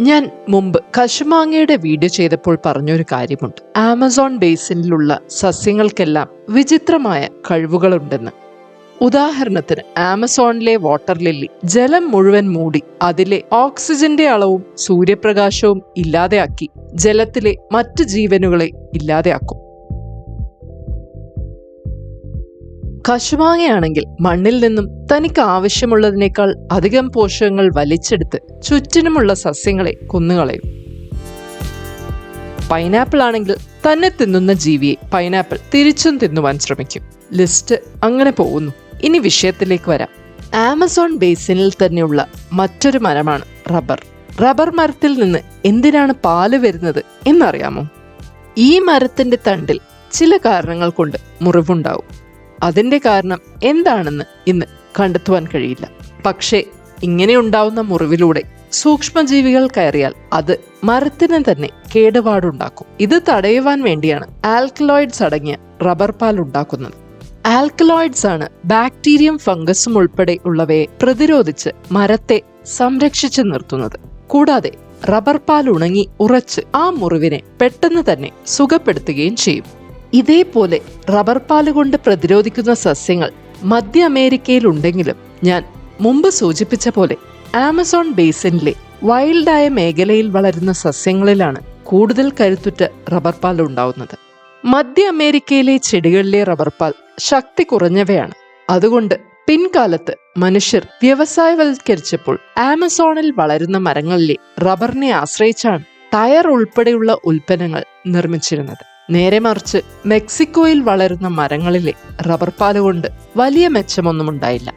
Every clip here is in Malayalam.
ഞാൻ മുമ്പ് കശുമാങ്ങയുടെ വീഡിയോ ചെയ്തപ്പോൾ പറഞ്ഞൊരു കാര്യമുണ്ട്. ആമസോൺ ബേസിനിലുള്ള സസ്യങ്ങൾക്കെല്ലാം വിചിത്രമായ കഴിവുകളുണ്ടെന്ന്. ഉദാഹരണത്തിന് ആമസോണിലെ വാട്ടർ ലില്ലി ജലം മുഴുവൻ മൂടി അതിലെ ഓക്സിജന്റെ അളവും സൂര്യപ്രകാശവും ഇല്ലാതെയാക്കി ജലത്തിലെ മറ്റ് ജീവനുകളെ ഇല്ലാതെയാക്കും. കശുമാങ്ങയാണെങ്കിൽ മണ്ണിൽ നിന്നും തനിക്ക് ആവശ്യമുള്ളതിനേക്കാൾ അധികം പോഷകങ്ങൾ വലിച്ചെടുത്ത് ചുറ്റിനുമുള്ള സസ്യങ്ങളെ കൊന്നുകളയും. പൈനാപ്പിൾ ആണെങ്കിൽ തന്നെ തിന്നുന്ന ജീവിയെ പൈനാപ്പിൾ തിരിച്ചും തിന്നുവാൻ ശ്രമിക്കും. ലിസ്റ്റ് അങ്ങനെ പോകുന്നു. ഇനി വിഷയത്തിലേക്ക് വരാം. ആമസോൺ ബേസിനിൽ തന്നെയുള്ള മറ്റൊരു മരമാണ് റബ്ബർ. റബ്ബർ മരത്തിൽ നിന്ന് എന്തിനാണ് പാൽ വരുന്നത് എന്നറിയാമോ? ഈ മരത്തിന്റെ തണ്ടിൽ ചില കാരണങ്ങൾ കൊണ്ട് മുറിവുണ്ടാവും. അതിന്റെ കാരണം എന്താണെന്ന് ഇന്ന് കണ്ടെത്തുവാൻ കഴിയില്ല. പക്ഷേ ഇങ്ങനെ ഉണ്ടാവുന്ന മുറിവിലൂടെ സൂക്ഷ്മജീവികൾ കയറിയാൽ അത് മരത്തിന് തന്നെ കേടുപാടുണ്ടാക്കും. ഇത് തടയുവാൻ വേണ്ടിയാണ് ആൽക്കലോയിഡ്സ് അടങ്ങിയ റബ്ബർ പാൽ ഉണ്ടാക്കുന്നത്. ആൽക്കലോയിഡ്സ് ആണ് ബാക്ടീരിയം ഫംഗസും ഉൾപ്പെടെ ഉള്ളവയെ പ്രതിരോധിച്ച് മരത്തെ സംരക്ഷിച്ചു നിർത്തുന്നത്. കൂടാതെ റബ്ബർ പാൽ ഉണങ്ങി ഉറച്ച് ആ മുറിവിനെ പെട്ടെന്ന് തന്നെ സുഖപ്പെടുത്തുകയും ചെയ്യും. ഇതേപോലെ റബ്ബർ പാൽ കൊണ്ട് പ്രതിരോധിക്കുന്ന സസ്യങ്ങൾ മധ്യ അമേരിക്കയിൽ ഉണ്ടെങ്കിലും ഞാൻ മുമ്പ് സൂചിപ്പിച്ച പോലെ ആമസോൺ ബേസിനിലെ വൈൽഡായ മേഖലയിൽ വളരുന്ന സസ്യങ്ങളിലാണ് കൂടുതൽ കരുത്തുറ്റ റബ്ബർ പാൽ ഉണ്ടാവുന്നത്. മധ്യ അമേരിക്കയിലെ ചെടികളിലെ റബ്ബർ പാൽ ശക്തി കുറഞ്ഞവയാണ്. അതുകൊണ്ട് പിൻകാലത്ത് മനുഷ്യർ വ്യവസായവൽക്കരിച്ചപ്പോൾ ആമസോണിൽ വളരുന്ന മരങ്ങളിലെ റബ്ബറിനെ ആശ്രയിച്ചാണ് ടയർ ഉൾപ്പെടെയുള്ള ഉൽപ്പന്നങ്ങൾ നിർമ്മിച്ചിരുന്നത്. നേരെ മറിച്ച് മെക്സിക്കോയിൽ വളരുന്ന മരങ്ങളിലെ റബ്ബർ പാൽ കൊണ്ട് വലിയ മെച്ചമൊന്നും ഉണ്ടായില്ല.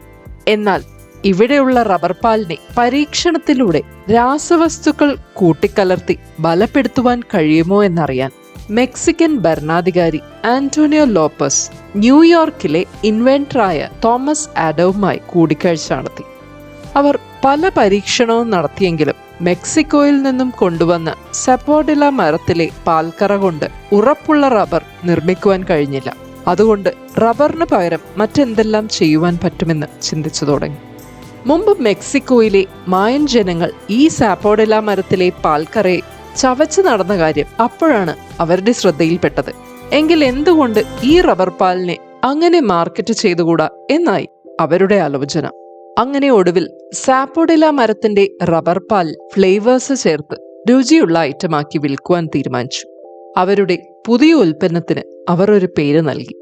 എന്നാൽ ഇവിടെയുള്ള റബ്ബർ പാലിനെ പരീക്ഷണത്തിലൂടെ രാസവസ്തുക്കൾ കൂട്ടിക്കലർത്തി ബലപ്പെടുത്തുവാൻ കഴിയുമോ എന്നറിയാൻ മെക്സിക്കൻ ഭരണാധികാരി ആന്റോണിയോ ലോപ്പസ് ന്യൂയോർക്കിലെ ഇൻവെന്ററായ തോമസ് ആഡവുമായി കൂടിക്കാഴ്ച നടത്തി. അവർ പല പരീക്ഷണവും നടത്തിയെങ്കിലും മെക്സിക്കോയിൽ നിന്നും കൊണ്ടുവന്ന സെപ്പോഡില മരത്തിലെ പാൽക്കറ കൊണ്ട് ഉറപ്പുള്ള റബ്ബർ നിർമ്മിക്കുവാൻ കഴിഞ്ഞില്ല. അതുകൊണ്ട് റബ്ബറിന് പകരം മറ്റെന്തെല്ലാം ചെയ്യുവാൻ പറ്റുമെന്ന് ചിന്തിച്ചു തുടങ്ങി. മുമ്പ് മെക്സിക്കോയിലെ മായൻ ജനങ്ങൾ ഈ സാപ്പോഡില മരത്തിലെ പാൽക്കറയെ ചവച്ച് നടന്ന കാര്യം അപ്പോഴാണ് അവരുടെ ശ്രദ്ധയിൽപ്പെട്ടത്. എങ്കിൽ എന്തുകൊണ്ട് ഈ റബ്ബർ പാലിനെ അങ്ങനെ മാർക്കറ്റ് ചെയ്തുകൂടാ? എന്നായി അവരുടെ ആലോചന. അങ്ങനെ ഒടുവിൽ സാപ്പോഡില മരത്തിന്റെ റബ്ബർ പാൽ ഫ്ലേവേഴ്സ് ചേർത്ത് രുചിയുള്ള ഐറ്റമാക്കി വിൽക്കുവാൻ തീരുമാനിച്ചു. അവരുടെ പുതിയ ഉൽപ്പന്നത്തിന് അവർ ഒരു പേര് നൽകി.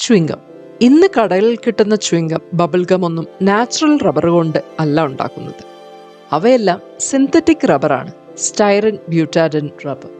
ചുവിങ്കം ഇന്ന് കടയിൽ കിട്ടുന്ന ചുവിങ്കം ബബിൾഗം ഒന്നും നാച്ചുറൽ റബ്ബർ കൊണ്ട് അല്ല ഉണ്ടാക്കുന്നത്. അവയെല്ലാം സിന്തറ്റിക് റബ്ബറാണ് സ്റ്റൈറിൻ ബ്യൂട്ടാഡൻ റബ്ബർ.